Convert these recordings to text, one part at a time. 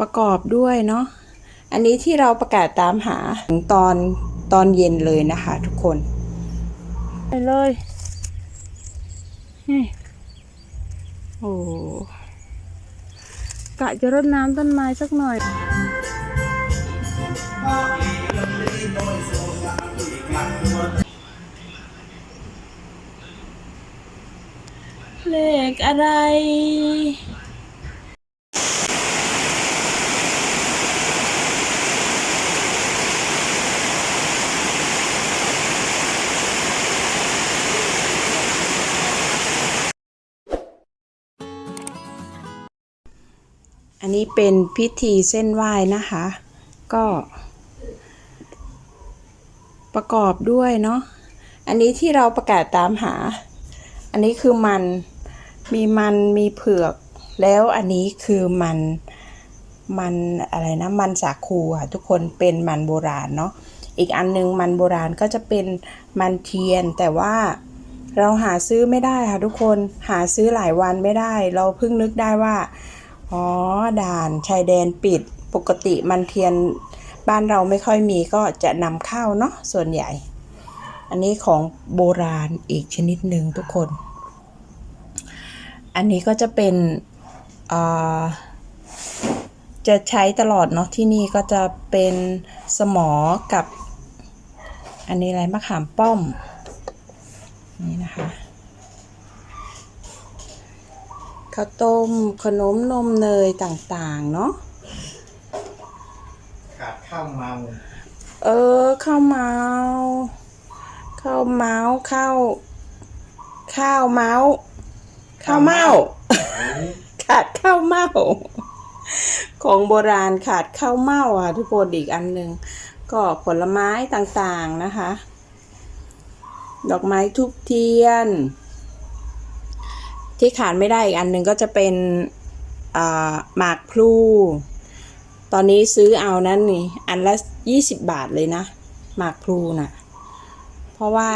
ประกอบด้วยเนาะอันนี้ที่เราประกาศตามหาถึงตอนตอนเย็นเลยนะคะทุกคน ไปเลยนี่โอ้กะจะรดน้ำต้นไม้สักหน่อยเลขอะไร นนี้เป็นพิธีเส้นไหว้นะคะ ก็ ประกอบด้วยเนาะอันนี้ที่เราประกาศตามหา อันนี้คือมันมีมันมีเผือกแล้วอันนี้คือมันมันอะไรนะมันสาคูค่ะทุกคนเป็นมันโบราณเนาะอีกอันนึงมันโบราณก็จะเป็นมันเทียน แต่ว่าเราหาซื้อไม่ได้ค่ะทุกคนหาซื้อหลายวันไม่ได้ เราเพิ่งนึกได้ว่า อ๋อ ด่านชายแดนปิด ปกติมันเทียนบ้านเราไม่ค่อยมีก็จะนำเข้าเนาะส่วนใหญ่ อันนี้ของโบราณอีกชนิดหนึ่งทุกคน อันนี้ก็จะเป็นอ่าจะใช้ตลอดเนาะที่นี่ก็จะเป็นสมอกับ อันนี้อะไรมะขามป้อม นี่นะคะ ข้าวต้ม ขนมนมเนยต่างๆ เนาะขาดข้าวเมาเออข้าวเมาข้าวเมาข้าวข้าวเมาข้าวเมาขาดข้าวเมาของโบราณขาดข้าวเมาอะทุกคนอีกอันหนึ่งก็ผลไม้ต่างๆนะคะ ดอกไม้ทุบเทียน ที่ขาดไม่ได้อีกอันหนึ่งก็จะเป็นหมากพลูตอนนี้ซื้อเอานั้นนี่อันละยี่สิบบาทเลยนะ หมากพลูน่ะ เพราะว่า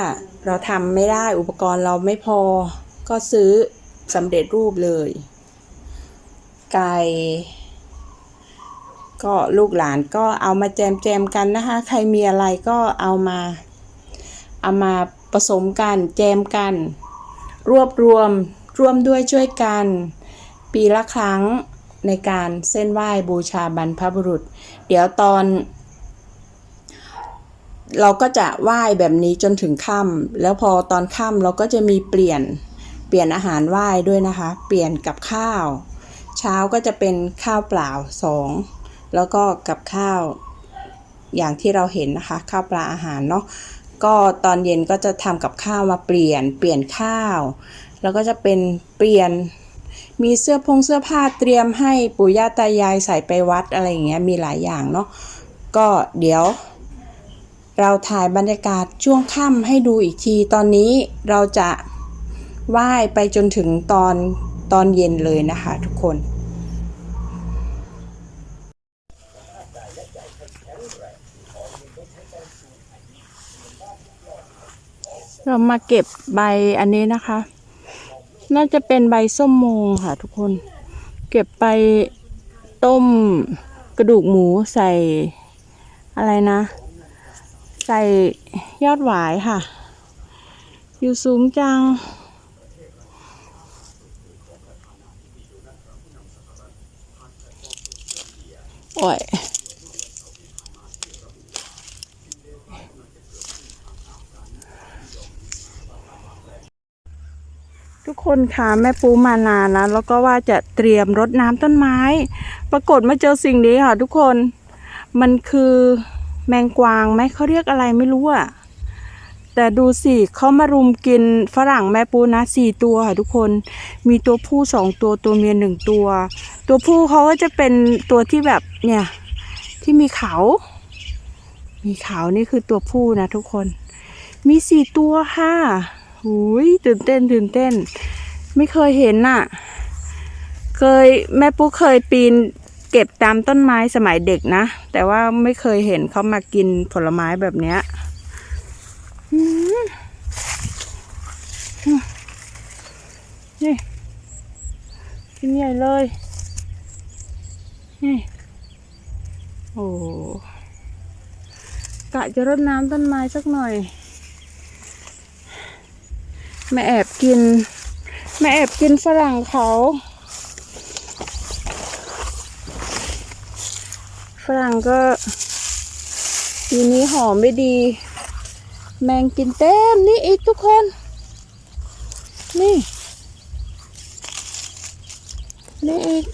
เราทำไม่ได้อุปกรณ์เราไม่พอ ก็ซื้อสำเร็จรูปเลย ไก่ก็ลูกหลานก็เอามาแจมแจมกันนะคะ ใครมีอะไรก็เอามา เอามาผสมกัน แจมกัน รวบรวม ร่วมด้วยช่วยกัน ปีละครั้งในการเส้นไหว้บูชาบรรพบุรุษ เดี๋ยวตอน เราก็จะไหว้แบบนี้จนถึงค่ำแล้วพอตอนค่ำเราก็จะมีเปลี่ยนเปลี่ยนอาหารไหว้ด้วยนะคะ เปลี่ยนกับข้าว เช้าก็จะเป็นข้าวเปล่าสองแล้วก็กับข้าวอย่างที่เราเห็นนะคะข้าวปลาอาหารเนาะก็ตอนเย็นก็จะทำกับข้าวมาเปลี่ยนเปลี่ยนข้าว แล้วก็จะเป็นเปลี่ยน มีเสื้อพงเสื้อผ้าเตรียมให้ปู่ย่าตายายใส่ไปวัดอะไรอย่างเงี้ยมีหลายอย่างเนาะก็เดี๋ยว เราถ่ายบรรยากาศช่วงค่ำให้ดูอีกทีตอนนี้เราจะไหว้ไปจนถึงตอนตอนเย็นเลยนะคะทุกคนเรามาเก็บใบอันนี้นะคะ น่าจะเป็นใบส้มโมงค่ะทุกคน เก็บไปต้มกระดูกหมูใส่อะไรนะ ใส่ยอดหวายค่ะ อยู่สูงจัง โอ้ย ทุกคนค่ะแม่ปูมานานนะแล้วก็ว่าจะเตรียมรดน้ำต้นไม้ ปรากฏมาเจอสิ่งนี้ค่ะ ทุกคนมันคือแมงกวางไหมเขาเรียกอะไรไม่รู้อะแต่ดูสิเขามารุมกินฝรั่งแม่ปูนะสี่ตัวค่ะทุกคนมีตัวผู้สองตัวตัวเมียหนึ่งตัว ตัวผู้เขาก็จะเป็นตัวที่แบบเนี่ยที่มีเขา มีเขานี่คือตัวผู้นะทุกคน มีสี่ตัวค่ะ หุยตื่นเต้นตื่นเต้น ไม่เคยเห็นน่ะ เคยแม่ปุ๊กเคยปีนเก็บตามต้นไม้สมัยเด็กนะ แต่ว่าไม่เคยเห็นเขามากินผลไม้แบบเนี้ยนี่กินใหญ่เลยนี่โอ้กะจะรดน้ำต้นไม้สักหน่อย แม่แอบกิน แม่แอบกินฝรั่งเขา ฝรั่งก็ปีนี้หอมไม่ดี แมงกินเต็มนี่อีกทุกคน นี่ นี่อีก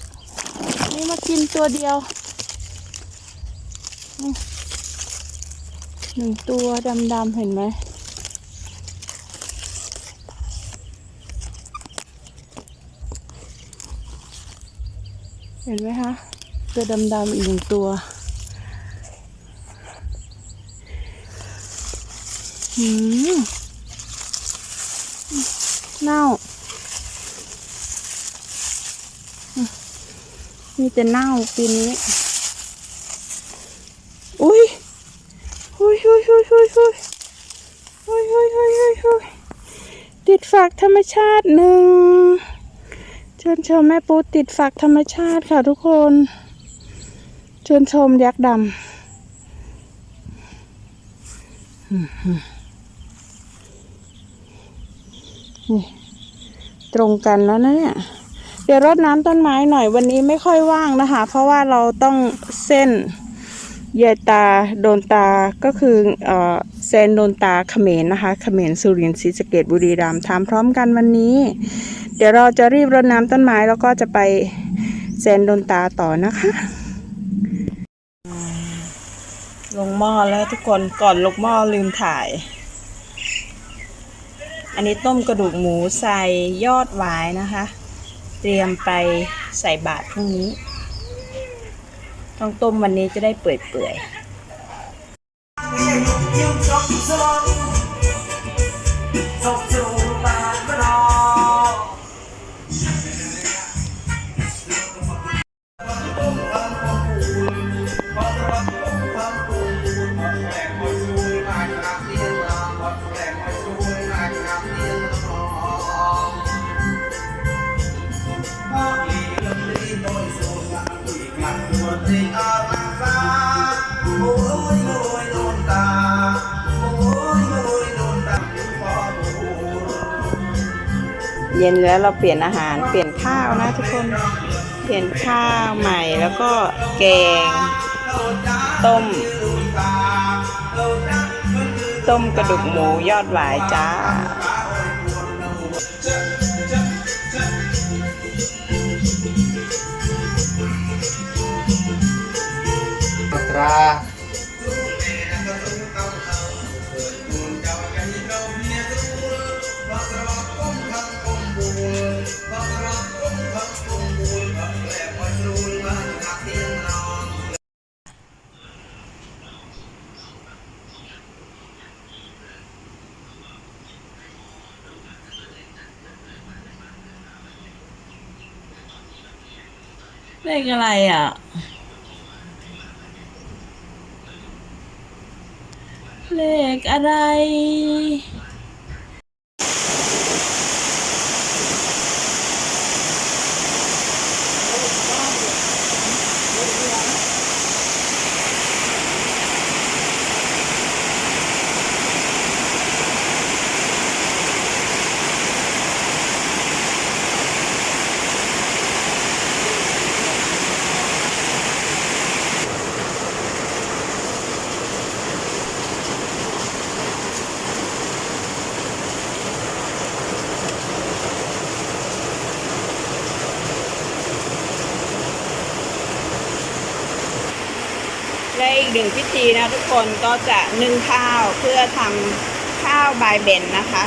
นี่มากินตัวเดียวหนึ่งตัวดำๆเห็นไหม ห็นไหมคะ ตัวดำๆอีกหนึ่งตัว หืมเน่า มีแต่เน่าปีนี้ อุ้ยอุ้ยอุ้ยอุ้ยอุ้ยอุ้ยอุ้ยอุ้ยอุ้ยอุ้ยติดฝักธรรมชาติหนึ่ง เชิญชมแม่ปูติดฝักธรรมชาติค่ะทุกคน เชิญชมยักษ์ดำนี่ตรงกันแล้วนะเนี่ยเดี๋ยวรดน้ำต้นไม้หน่อยวันนี้ไม่ค่อยว่างนะคะ เพราะว่าเราต้องเส้นเยตาโดนตาก็คือเอ่อเซนโดนตาเขมรนะคะเขมรสุรินทร์ศรีสะเกดบุรีรัมย์ทำพร้อมกันวันนี้ เดี๋ยวเราจะรีบรดน้ำต้นไม้แล้วก็จะไปเซนโดนตาต่อนะคะ ลงหม้อแล้วทุกคนก่อนลงหม้อลืมถ่าย อันนี้ต้มกระดูกหมูใส่ยอดหวายนะคะ เตรียมไปใส่บาตรพรุ่งนี้ ต้องต้มวันนี้จะได้เปื่อยๆ เย็นแล้วเราเปลี่ยนอาหารเปลี่ยนข้าวนะทุกคน เปลี่ยนข้าวใหม่แล้วก็แกง ต้ม ต้มกระดูกหมูยอดหวายจ้าตรา เลขอะไรอะ เลขอะไร หนึ่งพิธีนะทุกคนก็จะนึ่งข้าวเพื่อทำข้าวบายเบนนะคะ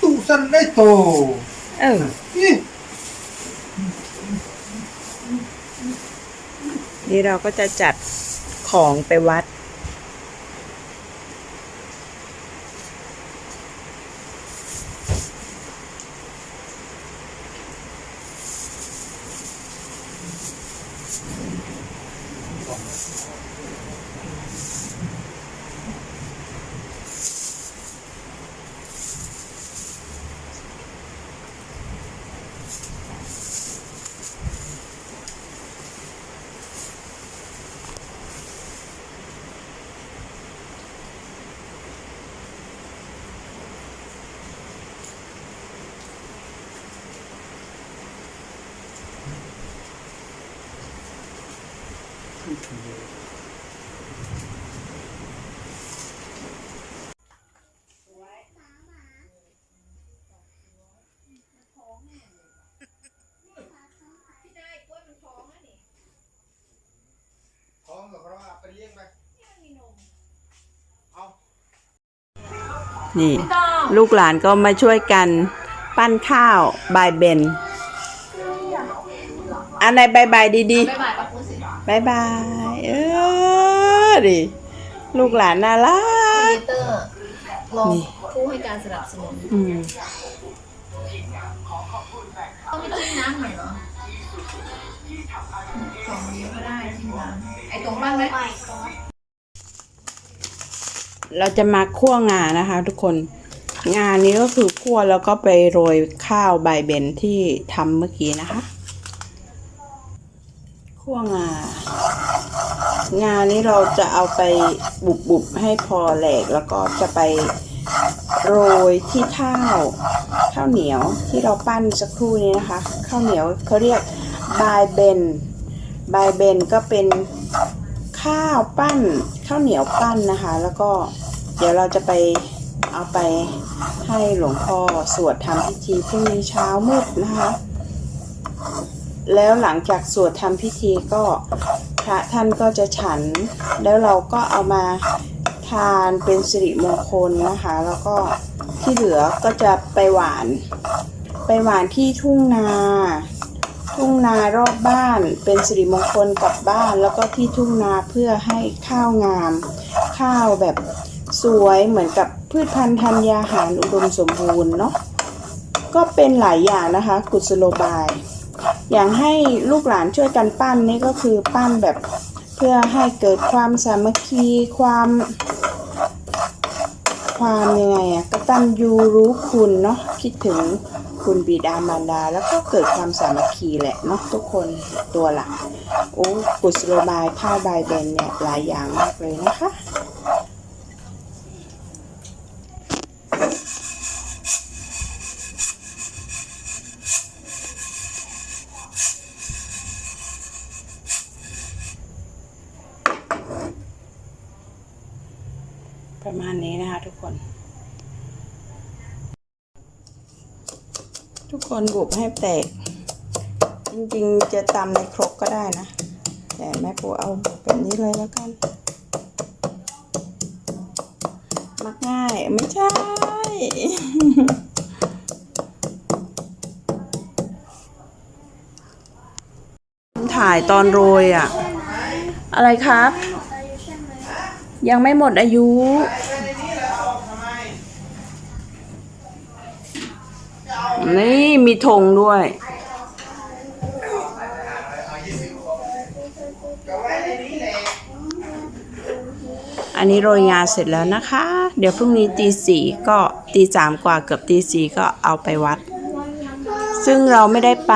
ตู้สั้นได้โต เออ นี่เราก็จะจัดของไปวัด ท้องกับเราเอาไปเลี้ยงไป เอา นี่ ลูกหลานก็มาช่วยกัน ปั้นข้าวบายเบนอันไหนบายบายดีๆ บ๊ายบายป้าปูสิ บายบาย เออดิลูกหลานน่ารัครีกเอเตอร์ลองนี่ ผู้ให้การสนับสนุนอืมต้องไม่จิ้มน้ำหน่อยเหรอสองนิ้วก็ได้จิ้มน้ำไอ้ตรงบ้างไหมเราจะมาคั่วงานะคะ ทุกคน งานี้ก็คือคั่วแล้วก็ไปโรยข้าวใบเบนที่ทำเมื่อกี้นะคะ คั่วงา งานนี้เราจะเอาไปบุบบุบๆให้พอแหลกแล้วก็จะไปโรยที่ข้าวข้าวเหนียวที่เราปั้นสักครู่นี้นะคะ ข้าวเหนียวเขาเรียกบายเบนบายเบนก็เป็นข้าวปั้นข้าวเหนียวปั้นนะคะ แล้วก็เดี๋ยวเราจะไปเอาไปให้หลวงพ่อสวดทำพิธีพรุ่งนี้เช้ามืดนะคะ แล้วหลังจากสวดทำพิธีก็พระท่านก็จะฉัน แล้วเราก็เอามาทานเป็นสิริมงคลนะคะ แล้วก็ที่เหลือก็จะไปหวาน ไปหวานที่ทุ่งนา ทุ่งนารอบบ้านเป็นสิริมงคลกับบ้าน แล้วก็ที่ทุ่งนาเพื่อให้ข้าวงาม ข้าวแบบสวยเหมือนกับพืชพันธุ์ธัญญาหารอุดมสมบูรณ์เนาะก็เป็นหลายอย่างนะคะ กุศโลบาย อย่างให้ลูกหลานช่วยกันปั้นนี่ก็คือปั้นแบบเพื่อให้เกิดความสามัคคีความความยังไงอะกตัญญูรู้คุณเนาะคิดถึงคุณบิดามารดา แล้วก็เกิดความสามัคคีแหละเนาะทุกคนตัวหลักโอ้กุศโลบายข้าวบายเบนเนี่ยหลายอย่างมากเลยนะคะมาณนี้นะคะทุกคน ทุก คนบุบให้แตก จริงๆจะตำในครกก็ได้นะ แต่แม่ปูเอาแบบนี้เลยแล้วกัน มักง่ายไม่ใช่ ถ่ายตอนโรยอะอะไรครับ ยังไม่หมดอายุ นี่มีธงด้วย อันนี้โรยงาเสร็จแล้วนะคะ เดี๋ยวพรุ่งนี้ตีสี่ก็ตีสามกว่าเกือบตีสี่ก็เอาไปวัด ซึ่งเราไม่ได้ไป